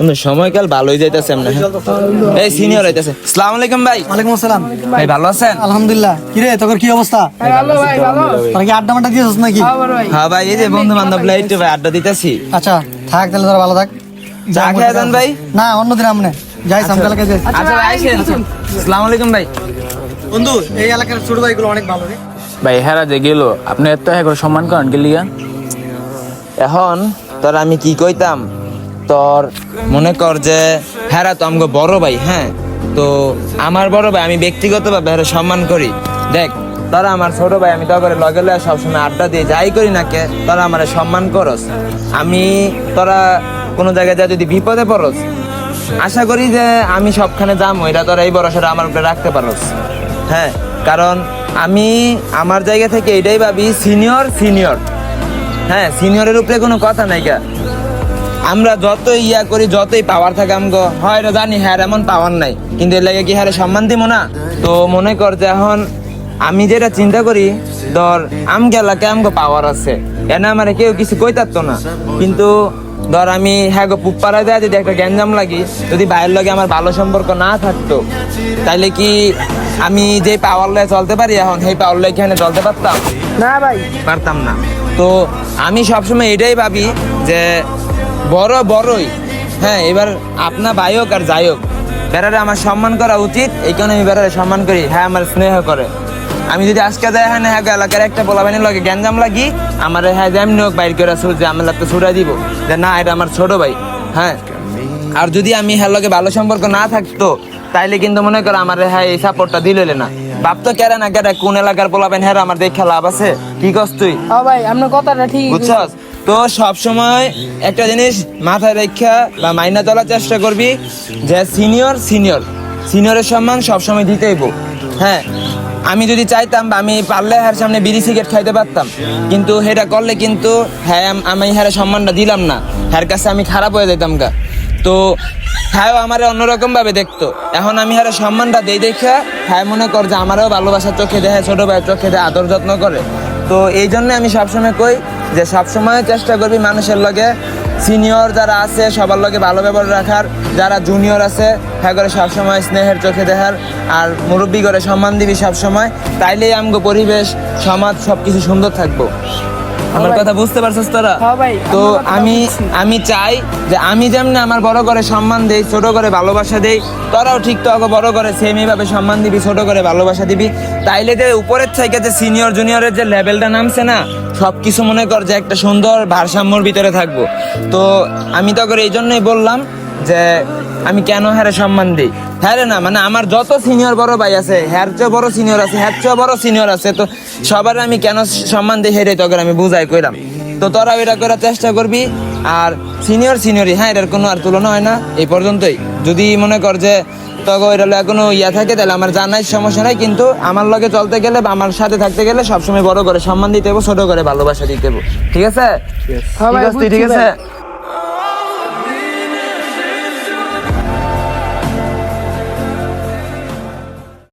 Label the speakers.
Speaker 1: কিন্তু সময়কাল ভালোই যাইতেছে এমনি এই সিনিয়র হইতেছে। আসসালামু আলাইকুম ভাই।
Speaker 2: ওয়ালাইকুম আসসালাম।
Speaker 1: ভাই ভালো আছেন?
Speaker 2: আলহামদুলিল্লাহ। কিরে তোর কি অবস্থা?
Speaker 3: ভালো ভাই ভালো।
Speaker 2: তোর কি আড্ডা মাড্ডা দিয়েছিস নাকি?
Speaker 3: হ্যাঁ ভাই।
Speaker 1: হ্যাঁ এই যে বন্ধু বান্ধব একটু ভাই আড্ডা দিতেছি।
Speaker 2: আচ্ছা থাক তাহলে তোরা ভালো থাক।
Speaker 1: চা খেয়ে দেন ভাই।
Speaker 2: না অন্যদিন আমনে। যাই সামকালকে যাই
Speaker 1: আচ্ছা ভাই আইসেন আসসালামু আলাইকুম ভাই।
Speaker 2: বন্ধু এই এলাকার ছোট ভাইগুলো অনেক ভালো রে।
Speaker 4: ভাই হেরা যে গেল আপনি এত হ্যাঁ সম্মান করেন গেলিয়া?
Speaker 1: এখন তোর আমি কি কইতাম? তোর মনে কর যে হ্যাঁ তো আমগো বড় ভাই হ্যাঁ? তো আমার বড় ভাই, আমি ব্যক্তিগতভাবে হ্যাঁ সম্মান করি। দেখ, তারা আমার ছোট ভাই, আমি তোর লগে লগে সবসময় আড্ডা দিয়ে যাই করি না কে, তারা আমার সম্মান করস। আমি তোরা কোনো জায়গায় যা যদি বিপদে পড়স, আশা করি যে আমি সবখানে যাব এটা তোরা এই ভরসাটা আমার উপরে রাখতে পারস। হ্যাঁ কারণ আমি আমার জায়গা থেকে এটাই ভাবি, সিনিয়র সিনিয়র। হ্যাঁ সিনিয়রের উপরে কোনো কথা নাই গা আমরা যতই ইয়া করি যতই পাওয়ার থাকে আমগো হয় জানি হ্যাঁ এমন পাওয়ার নাই। কিন্তু এর লাগে কি হ্যাঁ সম্মান দিব না? তো মনে কর যে এখন আমি যেটা চিন্তা করি ধর আম গেলাকে আমগো পাওয়ার আছে। এনে আমার কেউ কিছু কইতারতো না। কিন্তু ধর আমি হ্যাঁ গো পুপাড়ায় দেয় যদি একটা গ্যাঞ্জাম লাগি যদি বাইরের লগে আমার ভালো সম্পর্ক না থাকতো তাইলে কি আমি যে পাওয়ার লয়ে চলতে পারি এখন সেই পাওয়ার লয়ে এখানে চলতে পারতাম?
Speaker 3: না ভাই।
Speaker 1: পারতাম না। তো আমি সবসময় এটাই ভাবি যে বড় বড়ই। হ্যাঁ এবার আপনা ভাই হোক আর যাই হোক বেড়ারে আমার সম্মান করা উচিত এই কারণে আমি বেড়ারে সম্মান করি। হ্যাঁ আমার স্নেহ করে। আমি যদি আজকে যাই হ্যাঁ হ্যাঁ এলাকার একটা পোলাবাইনের লগে গ্যাঞ্জাম লাগি আমার হ্যাঁ যেমনি হোক বাইর করে সুর যে আমার লাগতে ছুড়া দিব। যে না এটা আমার ছোট ভাই। হ্যাঁ আর যদি আমি হ্যাঁ লগে ভালো সম্পর্ক না থাকতো তাইলে কিন্তু মনে করো আমার হ্যাঁ এই সাপোর্টটা দিল না। বাপ তো কেরে না কেরে কোন এলাকার পোলাবেন হ্যাঁ আমার দেখে লাভ আছে? কি কস তুই?
Speaker 3: ভাই আপনার কথাটা ঠিক
Speaker 1: বুঝছস? তো সব সময় একটা জিনিস মাথায় রেখা বা মাইনা চলার চেষ্টা করবি যে সিনিয়র সিনিয়র। সিনিয়রের সম্মান সব সময় দিতেইব হ্যাঁ আমি যদি চাইতাম বা আমি পারলে হ্যার সামনে বিড়ি সিগারেট খাইতে পারতাম। কিন্তু সেটা করলে কিন্তু হ্যাঁ আমি হ্যাঁ সম্মানটা দিলাম না। হ্যার কাছে আমি খারাপ হয়ে যেতাম গা। তো হ্যাঁ আমার অন্যরকম ভাবে দেখতো। এখন আমি হারে সম্মানটা দেই দেখে হ্যাঁ মনে কর যে আমারও ভালোবাসার চোখে দেখে ছোট ভাইয়ের চোখে দেয় আদর যত্ন করে। তো এই জন্য আমি সবসময় কই যে সবসময় চেষ্টা করবি মানুষের লগে সিনিয়র যারা আছে, সবার লগে ভালো ব্যবহার রাখার, যারা জুনিয়র আছে হ্যাঁ করে সবসময় স্নেহের চোখে দেখার, আর মুরব্বী করে সম্মান দিবি সবসময়, তাইলেই আমগো পরিবেশ, সমাজ সব কিছু সুন্দর থাকব। আমার কথা বুঝতে পারছিস তোরা?
Speaker 3: হ্যাঁ
Speaker 1: তো আমি আমি চাই যে আমি যেমন আমার বড় করে সম্মান দেই ছোট করে ভালোবাসা দেই তোরাও ঠিক তো আগে বড় করে সেম এইভাবে সম্মান দিবি ছোট করে ভালোবাসা দিবি। তাইলে যে উপরের থেকে যে সিনিয়র জুনিয়রের যে লেভেলটা নামছে না সব কিছু মনে কর যে একটা সুন্দর ভারসাম্যর ভিতরে থাকব। তো আমি তো করে এই জন্যই বললাম যে আমি কেন হ্যারে সম্মান দিই? হ্যাঁ রে না মানে আমার যত সিনিয়র বড় ভাই আছে হ্যার চেয়ে বড় সিনিয়র আছে হ্যার চেয়ে বড় সিনিয়র আছে তো সবার আমি কেন সম্মান দিই হেরে তোকে আমি বুঝাই কইলাম। তো তোরা এটা করার চেষ্টা করবি আর সিনিয়র সিনিয়রই হ্যাঁ এটার কোনো আর তুলনা হয় না এই পর্যন্তই। যদি মনে কর যে তখন এটা লইয়া কোনো ইয়া থাকে তাহলে আমার জানাই সমস্যা নাই কিন্তু আমার লগে চলতে গেলে বা আমার সাথে থাকতে গেলে সবসময় বড় করে সম্মান দিতে হবে ছোট করে ভালোবাসা দিতে হবে ঠিক আছে?
Speaker 3: হ্যাঁ
Speaker 1: ঠিক আছে